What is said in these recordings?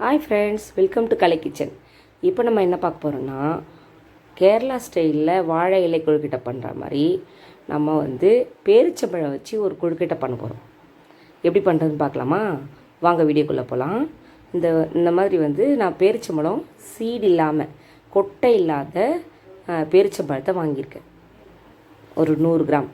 Hi friends welcome to Kalai kitchen இப்போ நம்ம என்ன பார்க்க போகிறோம்னா கேரளா ஸ்டைலில் வாழை இலை கொழுக்கட்டை பண்ணுற மாதிரி நம்ம வந்து பேரிச்சம்பழம் வச்சு ஒரு கொழுக்கட்டை பண்ண போகிறோம் எப்படி பண்ணுறதுன்னு பார்க்கலாமா? வாங்க வீடியோக்குள்ளே போகலாம் இந்த இந்த மாதிரி வந்து நான் பேரிச்சம்பழம் சீடு இல்லாமல் கொட்டை இல்லாத பேரிச்சம்பழத்தை வாங்கியிருக்கேன். ஒரு நூறு கிராம்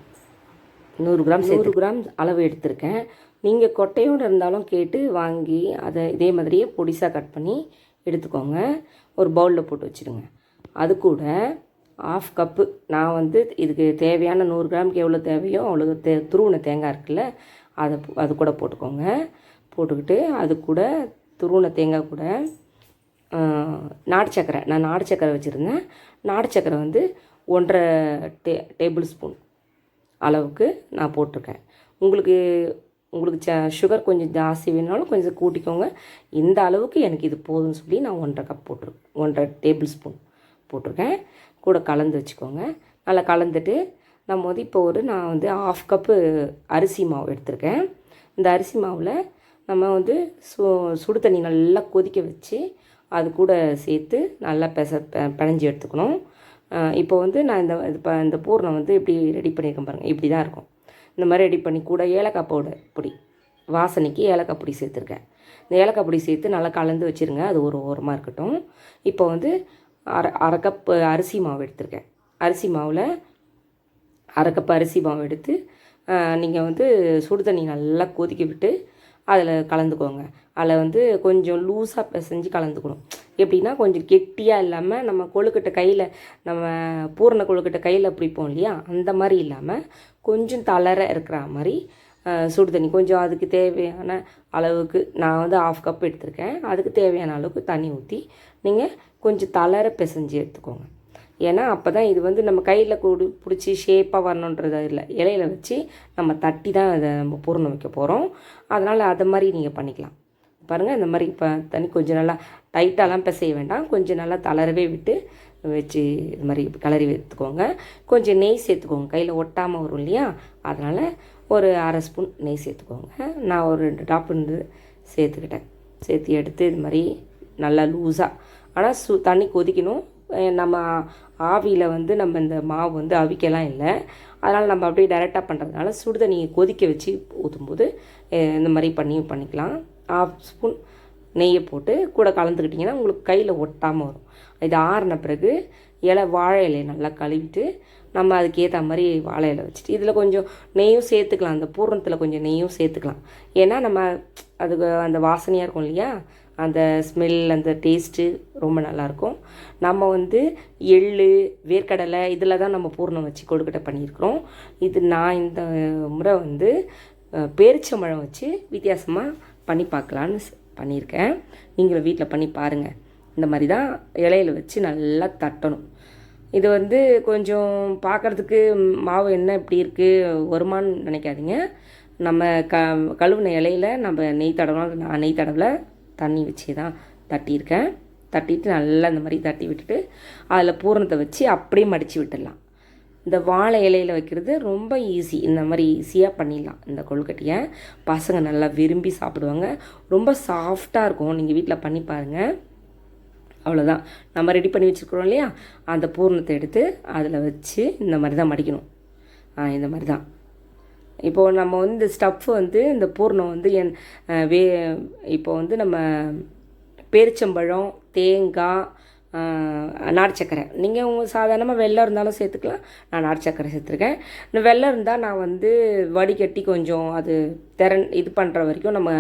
நூறு கிராம் நூறு கிராம் அளவு எடுத்திருக்கேன். நீங்கள் கொட்டையோடு இருந்தாலும் கேட்டு வாங்கி அதை இதே மாதிரியே பொடிசாக கட் பண்ணி எடுத்துக்கோங்க. ஒரு பவுலில் போட்டு வச்சுடுங்க அது கூட ஆஃப் கப்பு நான் வந்து இதுக்கு தேவையான நூறு கிராமுக்கு எவ்வளோ தேவையோ அவ்வளோ தே துருவின தேங்காய் இருக்குல்ல அதை அது கூட போட்டுக்கோங்க. போட்டுக்கிட்டு அது கூட துருவின தேங்காய் கூட நாட்டு சக்கரை நான் நாட்டு சக்கரை வச்சுருந்தேன். நாட்டு சக்கரை வந்து ஒன்றரை டே டேபிள் ஸ்பூன் அளவுக்கு நான் போட்டிருக்கேன். உங்களுக்கு உங்களுக்கு ச சுகர் கொஞ்சம் ஜாஸ்தி வேணுனாலும் கொஞ்சம் கூட்டிக்கோங்க. இந்த அளவுக்கு எனக்கு இது போதும்னு சொல்லி நான் ஒன்றரை கப் போட்டிருக்கேன் ஒன்றரை டேபிள் ஸ்பூன் போட்டிருக்கேன். கூட கலந்து வச்சுக்கோங்க. நல்லா கலந்துட்டு நம்ம வந்து இப்போ ஒரு நான் வந்து ஆஃப் கப்பு அரிசி மாவு எடுத்திருக்கேன். இந்த அரிசி மாவில் நம்ம வந்து சு சுடு தண்ணி நல்லா கொதிக்க வச்சு அது கூட சேர்த்து நல்லா பெச பிணைஞ்சி எடுத்துக்கணும். இப்போ வந்து நான் இந்த இது இந்த பூர்ணம் வந்து இப்படி ரெடி பண்ணியிருக்கேன் பாருங்கள் இப்படி தான் இருக்கும். இந்த மாதிரி ரெடி பண்ணி கூட ஏலக்காய் பவுடர் பொடி வாசனைக்கு ஏலக்காய் பொடி சேர்த்துருக்கேன். இந்த ஏலக்காய் பொடி சேர்த்து நல்லா கலந்து வச்சுருங்க அது ஒரு ஓரமாக இருக்கட்டும். இப்போ வந்து அரை அரை கப் அரிசி மாவு எடுத்திருக்கேன். அரிசி மாவில் அரை கப் அரிசி மாவு எடுத்து நீங்கள் வந்து சுடு தண்ணி நல்லா கொதிக்க விட்டு அதில் கலந்துக்கோங்க. அதில் வந்து கொஞ்சம் லூஸாக பிசைஞ்சு கலந்துக்கணும். எப்படின்னா கொஞ்சம் கெட்டியாக இல்லாமல் நம்ம கொழுக்கட்டை கையில் நம்ம பூரண கொழுக்கட்டை கையில் பிடிப்போம் இல்லையா? அந்த மாதிரி இல்லாமல் கொஞ்சம் தளர இருக்கிற மாதிரி சுடு தண்ணி. கொஞ்சம் அதுக்கு தேவையான அளவுக்கு நான் வந்து ஆஃப் கப் எடுத்திருக்கேன். அதுக்கு தேவையான அளவுக்கு தண்ணி ஊற்றி நீங்கள் கொஞ்சம் தளர பிசைஞ்சு எடுத்துக்கோங்க. ஏன்னா அப்போ தான் இது வந்து நம்ம கையில் கூடு பிடிச்சி ஷேப்பாக வரணுன்றது இல்லை இலையில வச்சு நம்ம தட்டி தான் அதை நம்ம பூர்ணம் வைக்க போகிறோம் அதனால் அதை மாதிரி நீங்கள் பண்ணிக்கலாம். பாருங்கள் இந்த மாதிரி இப்போ தண்ணி கொஞ்சம் நல்லா டைட்டாலாம் பிசைய வேண்டாம். கொஞ்சம் நல்லா தளரவே விட்டு வச்சு இது மாதிரி கிளறி எடுத்துக்கோங்க. கொஞ்சம் நெய் சேர்த்துக்கோங்க. கையில் ஒட்டாமல் வரும் இல்லையா? அதனால் ஒரு அரை ஸ்பூன் நெய் சேர்த்துக்கோங்க. நான் ஒரு ரெண்டு டாப் இருந்து சேர்த்துக்கிட்டேன். சேர்த்து எடுத்து இது மாதிரி நல்லா லூஸாக ஆனால் சு தண்ணி கொதிக்கணும். நம்ம ஆவியில் வந்து நம்ம இந்த மாவு வந்து அவிக்கலாம் இல்லை. அதனால் நம்ம அப்படியே டைரெக்டாக பண்ணுறதுனால சுடு தண்ணியை கொதிக்க வச்சு ஊற்றும்போது இந்த மாதிரி பண்ணி பண்ணிக்கலாம். ஆஃப் ஸ்பூன் நெய்யை போட்டு கூட கலந்துக்கிட்டிங்கன்னா உங்களுக்கு கையில் ஒட்டாமல் வரும். இது ஆறின பிறகு இலை வாழை இலையை நல்லா கழுவிட்டு நம்ம அதுக்கேற்ற மாதிரி வாழை இலை வச்சுட்டு இதில் கொஞ்சம் நெய்யும் சேர்த்துக்கலாம். அந்த பூரணத்தில் கொஞ்சம் நெய்யும் சேர்த்துக்கலாம். ஏன்னா நம்ம அதுக்கு அந்த வாசனையாக இருக்கும் இல்லையா? அந்த ஸ்மெல் அந்த டேஸ்ட்டு ரொம்ப நல்லாயிருக்கும். நம்ம வந்து எள் வேர்க்கடலை இதில் தான் நம்ம பூர்ணம் வச்சு கொழுக்கட்டை பண்ணியிருக்கிறோம். இது நான் இந்த முறை வந்து பேரிச்சம்பழம் வச்சு வித்தியாசமாக பண்ணி பார்க்கலான்னு பண்ணியிருக்கேன். நீங்களும் வீட்டில் பண்ணி பாருங்கள் இந்த மாதிரி தான் இலையில வச்சு நல்லா தட்டணும். இது வந்து கொஞ்சம் பார்க்குறதுக்கு மாவு என்ன இப்படி இருக்குது வருமான்னு நினைக்காதீங்க. நம்ம க கழுவுன இலையில நம்ம நெய் தடவலாம் நான் நெய் தடவலை. தண்ணி வச்சு தான் தட்டியிருக்கேன். தட்டிட்டு நல்லா இந்த மாதிரி தட்டி விட்டுட்டு அதில் பூரணத்தை வச்சு அப்படியே மடித்து விட்டுடலாம். இந்த வாழை இலையில வைக்கிறது ரொம்ப ஈஸி இந்த மாதிரி ஈஸியாக பண்ணிடலாம். இந்த கொழுக்கட்டையை பசங்க நல்லா விரும்பி சாப்பிடுவாங்க. ரொம்ப சாஃப்டாக இருக்கும். நீங்கள் வீட்டில் பண்ணி பாருங்கள் அவ்வளோதான் நம்ம ரெடி பண்ணி வச்சுருக்குறோம் இல்லையா? அந்த பூரணத்தை எடுத்து அதில் வச்சு இந்த மாதிரி தான் மடிக்கணும். இந்த மாதிரி தான். இப்போது நம்ம வந்து இந்த ஸ்டஃப் வந்து இந்த பூர்ணம் வந்து என் வே இப்போ வந்து நம்ம பேரிச்சம்பழம் தேங்காய் நாட்டு சக்கரை. நீங்கள் உங்கள் சாதாரணமாக வெள்ளம் இருந்தாலும் சேர்த்துக்கலாம். நான் நாட்டு சக்கரை சேர்த்துருக்கேன். இந்த வெள்ளம் இருந்தால் நான் வந்து வடிகட்டி கொஞ்சம் அது திறன் இது பண்ணுற வரைக்கும் நம்ம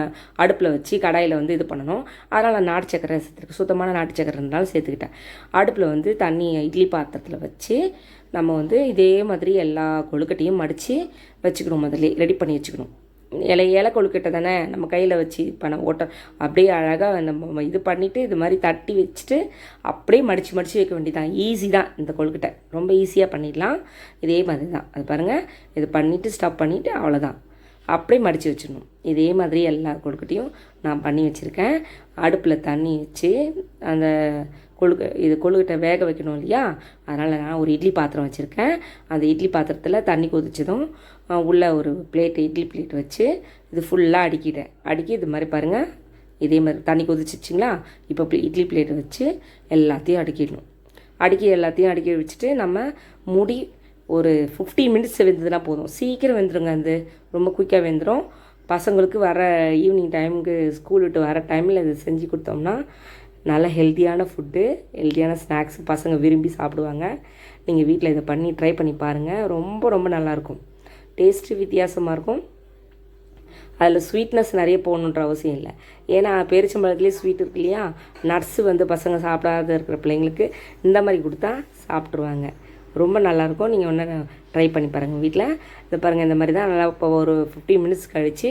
அடுப்பில் வச்சு கடாயில் வந்து இது பண்ணணும். அதனால் நான் நாட்டு சக்கரை சேர்த்துருக்கேன். சுத்தமான நாட்டு சக்கரை இருந்தாலும் சேர்த்துக்கிட்டேன். அடுப்பில் வந்து தண்ணி இட்லி பாத்திரத்தில் வச்சு நம்ம வந்து இதே மாதிரி எல்லா கொழுக்கட்டையும் மடித்து வச்சுக்கணும் முதல்ல. ரெடி பண்ணி வச்சுக்கணும். இலை இலை கொழுக்கட்டை தானே நம்ம கையில் வச்சு பண்ண ஓட்ட அப்படியே அழகாக நம்ம இது பண்ணிவிட்டு இது மாதிரி தட்டி வச்சுட்டு அப்படியே மடித்து மடித்து வைக்க வேண்டியதான் ஈஸி தான் இந்த கொழுக்கட்டை. ரொம்ப ஈஸியாக பண்ணிடலாம். இதே மாதிரி தான் அது பாருங்கள் இது பண்ணிவிட்டு ஸ்டப் பண்ணிவிட்டு அவ்வளோதான் அப்படியே மடித்து வச்சிடணும். இதே மாதிரி எல்லா கொழுக்கட்டையும் நான் பண்ணி வச்சுருக்கேன். அடுப்பில் தண்ணி வச்சு அந்த கொழுக்க இது கொழுக்கட்டை வேக வைக்கணும் இல்லையா? அதனால் நான் ஒரு இட்லி பாத்திரம் வச்சுருக்கேன். அந்த இட்லி பாத்திரத்தில் தண்ணி கொதிச்சதும் உள்ளே ஒரு பிளேட் இட்லி பிளேட் வச்சு இது ஃபுல்லாக அடுக்கிட்டேன். அடுக்கி இது மாதிரி பாருங்கள் இதே மாதிரி தண்ணி கொதிச்சிச்சிங்களா இப்போ இட்லி பிளேட்டை வச்சு எல்லாத்தையும் அடுக்கிடணும். அடுக்கி எல்லாத்தையும் அடுக்கி வச்சுட்டு நம்ம முடி ஒரு 15 மினிட்ஸ் வெந்ததுனா போதும். சீக்கிரம் வெந்துடுங்க அது ரொம்ப குயிக்காக வெந்துடும் பசங்களுக்கு வர ஈவினிங் டைமுக்கு ஸ்கூல் விட்டு வர டைமில் இது செஞ்சு கொடுத்தோம்னா நல்ல ஹெல்த்தியான ஃபுட்டு ஹெல்த்தியான ஸ்நாக்ஸ் பசங்க விரும்பி சாப்பிடுவாங்க. நீங்கள் வீட்டில் இதை பண்ணி ட்ரை பண்ணி பாருங்கள் ரொம்ப ரொம்ப நல்லாயிருக்கும். டேஸ்ட்டு வித்தியாசமாக இருக்கும். அதில் ஸ்வீட்னஸ் நிறைய போகணுன்ற அவசியம் இல்லை. ஏன்னா பேரிச்சம்பழத்துலேயே ஸ்வீட் இருக்கு இல்லையா? நட்ஸு வந்து பசங்க சாப்பிடாத இருக்கிற பிள்ளைங்களுக்கு இந்த மாதிரி கொடுத்தா சாப்பிட்ருவாங்க ரொம்ப நல்லாயிருக்கும். நீங்கள் ஒன்று ட்ரை பண்ணி பாருங்கள் வீட்டில் இது பாருங்கள் இந்த மாதிரி தான் நல்லா இப்போ ஒரு 15 மினிட்ஸ் கழித்து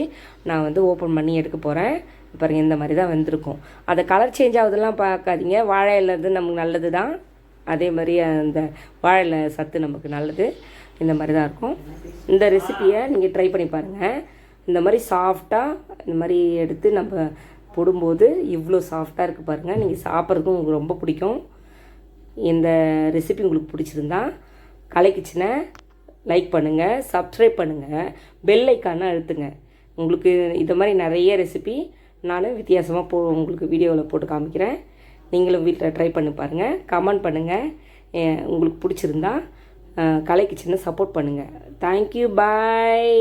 நான் வந்து ஓப்பன் பண்ணி எடுக்க போகிறேன் பாருங்கள் இந்த மாதிரி தான் வந்திருக்கும். அதை கலர் சேஞ்ச் ஆகுதெல்லாம் பார்க்காதீங்க. வாழை இலை நமக்கு நல்லது தான் அதே மாதிரி அந்த வாழை இலை சத்து நமக்கு நல்லது. இந்த மாதிரி தான் இருக்கும். இந்த ரெசிபியை நீங்கள் ட்ரை பண்ணி பாருங்கள் இந்த மாதிரி சாஃப்டாக இந்த மாதிரி எடுத்து நம்ம போடும்போது இவ்வளோ சாஃப்டாக இருக்குது பாருங்கள் நீங்கள் சாப்பிட்றதுக்கும் உங்களுக்கு ரொம்ப பிடிக்கும். இந்த ரெசிபி உங்களுக்கு பிடிச்சிருந்தா கலை கிச்சனை லைக் பண்ணுங்கள் சப்ஸ்கிரைப் பண்ணுங்கள் பெல் ஐக்கானை அழுத்துங்க. உங்களுக்கு இந்த மாதிரி நிறைய ரெசிபி நான் வித்தியாசமாக போ உங்களுக்கு வீடியோவில் போட்டு காமிக்கிறேன். நீங்களும் வீட்டில் ட்ரை பண்ணி பாருங்கள் கமெண்ட் பண்ணுங்கள் உங்களுக்கு பிடிச்சிருந்தா கலைக்கு கலை கிச்சனை சப்போர்ட் பண்ணுங்கள் தேங்க்யூ பாய்